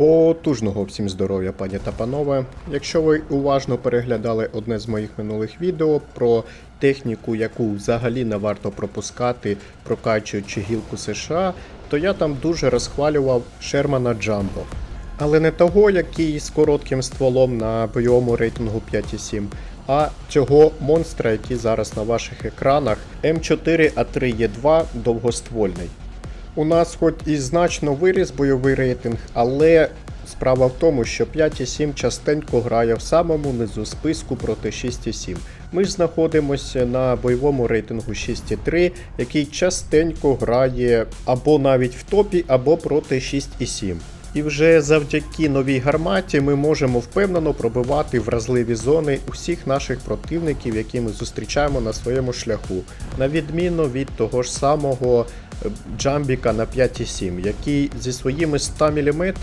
Потужного всім здоров'я, пані та панове. Якщо ви уважно переглядали одне з моїх минулих відео про техніку, яку взагалі не варто пропускати, прокачуючи гілку США, то я там дуже розхвалював Шермана Джамбо. Але не того, який з коротким стволом на бойовому рейтингу 5,7, а цього монстра, який зараз на ваших екранах М4А3Е2 довгоствольний. У нас хоч і значно виріс бойовий рейтинг, але справа в тому, що 5,7 частенько грає в самому низу списку проти 6,7. Ми знаходимося на бойовому рейтингу 6,3, який частенько грає або навіть в топі, або проти 6,7. І вже завдяки новій гарматі ми можемо впевнено пробивати вразливі зони усіх наших противників, які ми зустрічаємо на своєму шляху, на відміну від того ж самого Джамбіка на 5,7, який зі своїми 100 мм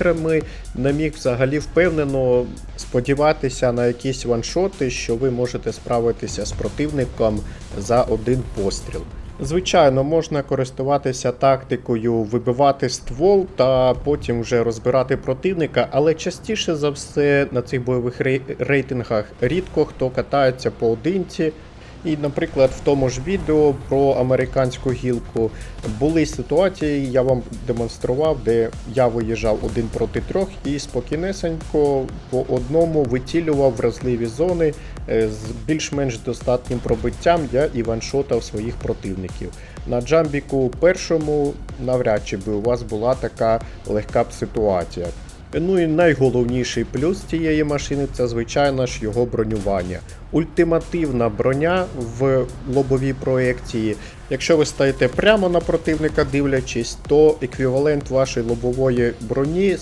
не міг взагалі впевнено сподіватися на якісь ваншоти, що ви можете справитися з противником за один постріл. Звичайно, можна користуватися тактикою вибивати ствол та потім вже розбирати противника, але частіше за все на цих бойових рейтингах рідко хто катається поодинці. І, наприклад, в тому ж відео про американську гілку були ситуації, я вам демонстрував, де я виїжджав один проти трьох і спокійнесенько по одному вицілював вразливі зони е, з більш-менш достатнім пробиттям. Я і ваншотав своїх противників. На джамбіку першому навряд чи би у вас була така легка б ситуація. Ну і найголовніший плюс цієї машини це, звичайно ж, його бронювання. Ультимативна броня в лобовій проекції. Якщо ви стоїте прямо на противника, дивлячись, то еквівалент вашої лобової броні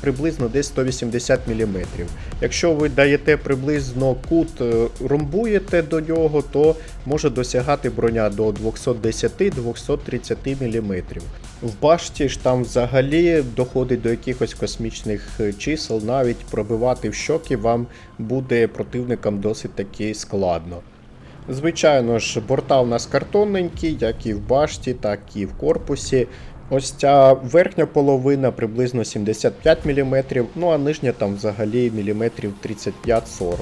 приблизно десь 180 мм. Якщо ви даєте приблизно кут, е, ромбуєте до нього, то може досягати броня до 210-230 мм. В башті ж там взагалі доходить до якихось космічних е, чисел, навіть пробивати в щоки вам буде противникам досить таки складно. Звичайно ж, борта у нас картонненькі, як і в башті, так і в корпусі. Ось ця верхня половина приблизно 75 мм, ну а нижня там взагалі міліметрів 35-40.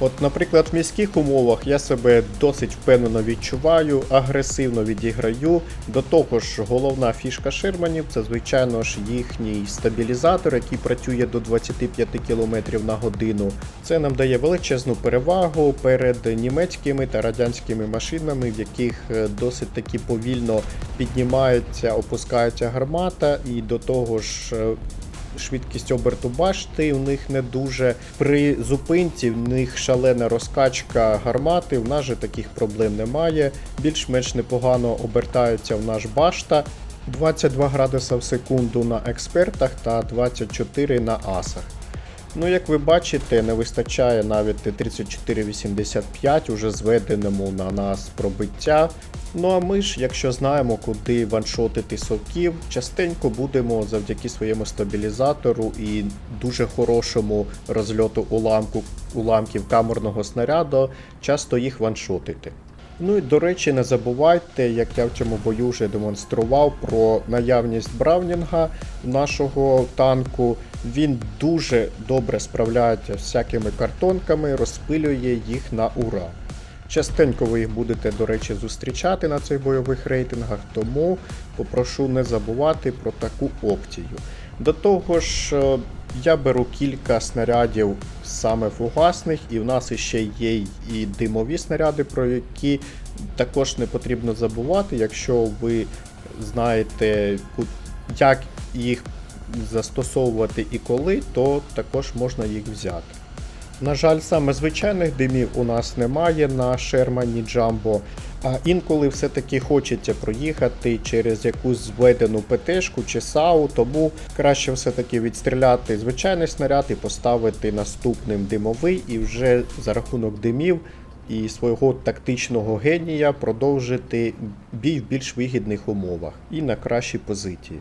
От, наприклад, в міських умовах я себе досить впевнено відчуваю, агресивно відіграю. До того ж, головна фішка Шерманів це, звичайно ж, їхній стабілізатор, який працює до 25 км на годину. Це нам дає величезну перевагу перед німецькими та радянськими машинами, в яких е, досить таки повільно піднімається, опускається гармата, і до того ж. Швидкість оберту башти у них не дуже. При зупинці в них шалена розкачка гармати, в нас же таких проблем немає. Більш-менш непогано обертається в наш башта. 22 градуса в секунду на експертах та 24 на асах. Ну, як ви бачите, не вистачає навіть 3485 уже зведеному на нас пробиття. Ну а ми ж, якщо знаємо, куди ваншотити совків, частенько будемо завдяки своєму стабілізатору і дуже хорошому розльоту уламку, уламків камерного снаряду, часто їх ваншотити. Ну і до речі, не забувайте, як я в цьому бою вже демонстрував про наявність Браунінга нашого танку. Він дуже добре справляється з всякими картонками, розпилює їх на ура. Частенько ви їх будете, до речі, зустрічати на цих бойових рейтингах, тому попрошу не забувати про таку опцію. До того ж, е, я беру кілька снарядів саме фугасних, і в нас іще є і димові снаряди, про які також не потрібно забувати, якщо ви знаєте, як їх застосовувати і коли, то також можна їх взяти. На жаль, саме звичайних димів у нас немає на Шермані Джамбо, а інколи все-таки хочеться проїхати через якусь зведену ПТшку чи САУ, тому краще все-таки відстріляти звичайний снаряд і поставити наступним димовий, і вже за рахунок димів і свого тактичного генія продовжити бій в більш вигідних умовах і на кращій позиції.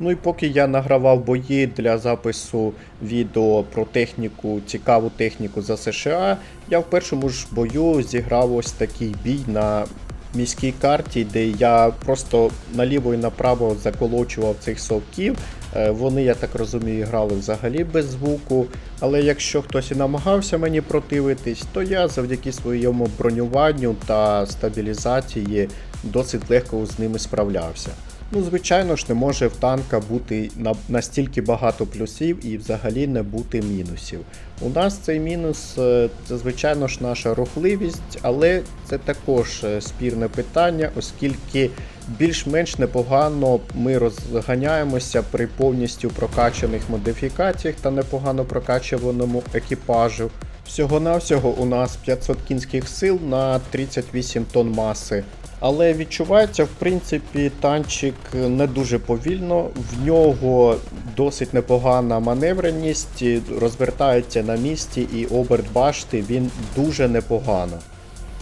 Ну і поки я награвав бої для запису відео про техніку, цікаву техніку за США, я в першому ж бою зіграв ось такий бій на міській карті, де я просто наліво і направо заколочував цих совків, Е, Вони, я так розумію, грали взагалі без звуку. Але якщо хтось і намагався мені противитись, то я завдяки своєму бронюванню та стабілізації досить легко з ними справлявся. Ну, звичайно ж, не може в танка бути настільки багато плюсів і взагалі не бути мінусів. У нас цей мінус е, це, звичайно ж, наша рухливість, але це також е, спірне питання, оскільки більш-менш непогано ми розганяємося при повністю прокачаних модифікаціях та непогано прокачуваному екіпажу. Всього-навсього у нас 500 кінських сил на 38 тонн маси. Але відчувається, в принципі, танчик не дуже повільно. В нього досить непогана маневреність, розвертається на місці, і оберт башти він дуже непогано.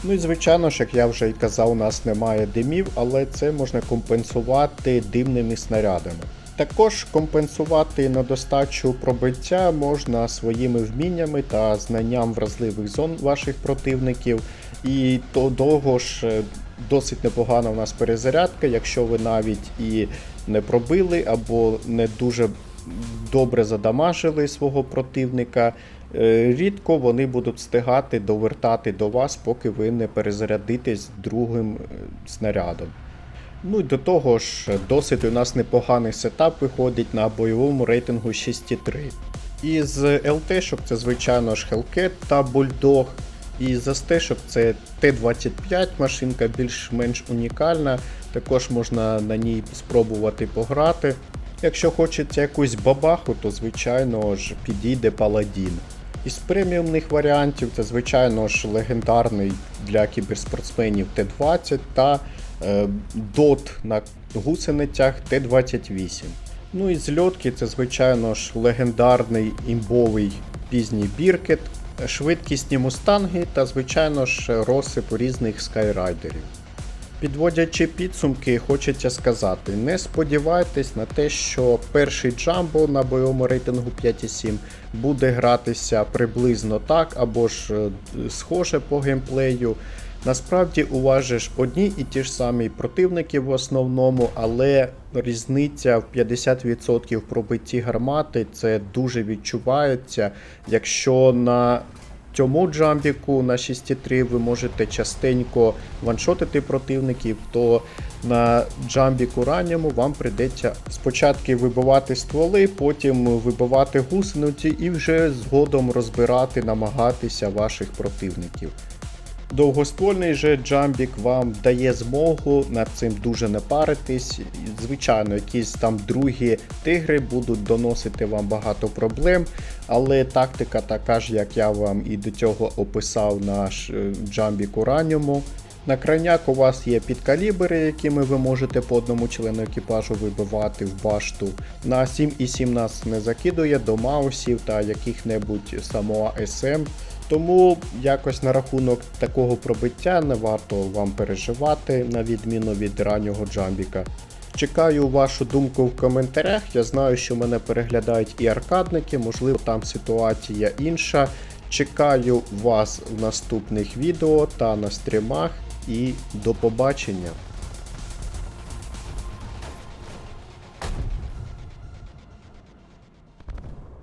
Ну і звичайно ж, як я вже й казав, у нас немає димів, але це можна компенсувати димними снарядами. Також компенсувати недостачу пробиття можна своїми вміннями та знанням вразливих зон ваших противників. І до того ж, е, досить непогана у нас перезарядка, якщо ви навіть і не пробили або не дуже добре задамажили свого противника. е, Рідко вони будуть встигати довертати до вас, поки ви не перезарядитесь другим е, снарядом. Ну і до того ж, досить у нас непоганий сетап виходить на бойовому рейтингу 6,3. Із ЛТ-шок це, звичайно ж, Hellcat та Bulldog. І з СТ-шок це Т-25, машинка більш-менш унікальна. Також можна на ній спробувати пограти. Якщо хочеться якусь бабаху, то звичайно ж підійде Паладін. Із преміумних варіантів це, звичайно ж, легендарний для кіберспортсменів Т-20 та е, DOT на гусеницях Т-28. Ну і з це, звичайно ж, легендарний імбовий пізній біркет, швидкісні мустанги та, звичайно ж, розсип різних скайрайдерів. Підводячи підсумки, хочеться сказати: не сподівайтесь на те, що перший джамбо на бойовому рейтингу 5,7 буде гратися приблизно так, або ж е, схоже по геймплею. Насправді у вас же ж одні і ті ж самі противники в основному, але різниця в 50% в пробитті гармати це дуже відчувається. Якщо на цьому джамбіку на 6.3 ви можете частенько ваншотити противників, то на джамбіку ранньому вам прийдеться спочатку вибивати стволи, потім вибивати гусениці і вже згодом розбирати, намагатися ваших противників. Довгоствольний же джамбік вам дає змогу над цим дуже не паритись. Звичайно, якісь там другі тигри будуть доносити вам багато проблем, але тактика така ж, як я вам і до цього описав наш е, джамбік у ранньому. На крайняк у вас є підкалібри, якими ви можете по одному члену екіпажу вибивати в башту. На 7,7 нас не закидує до маусів та яких-небудь самоа СМ. Тому якось на рахунок такого пробиття не варто вам переживати, на відміну від раннього джамбіка. Чекаю вашу думку в коментарях. Я знаю, що мене переглядають і аркадники, можливо, там ситуація інша. Чекаю вас в наступних відео та на стрімах. І до побачення!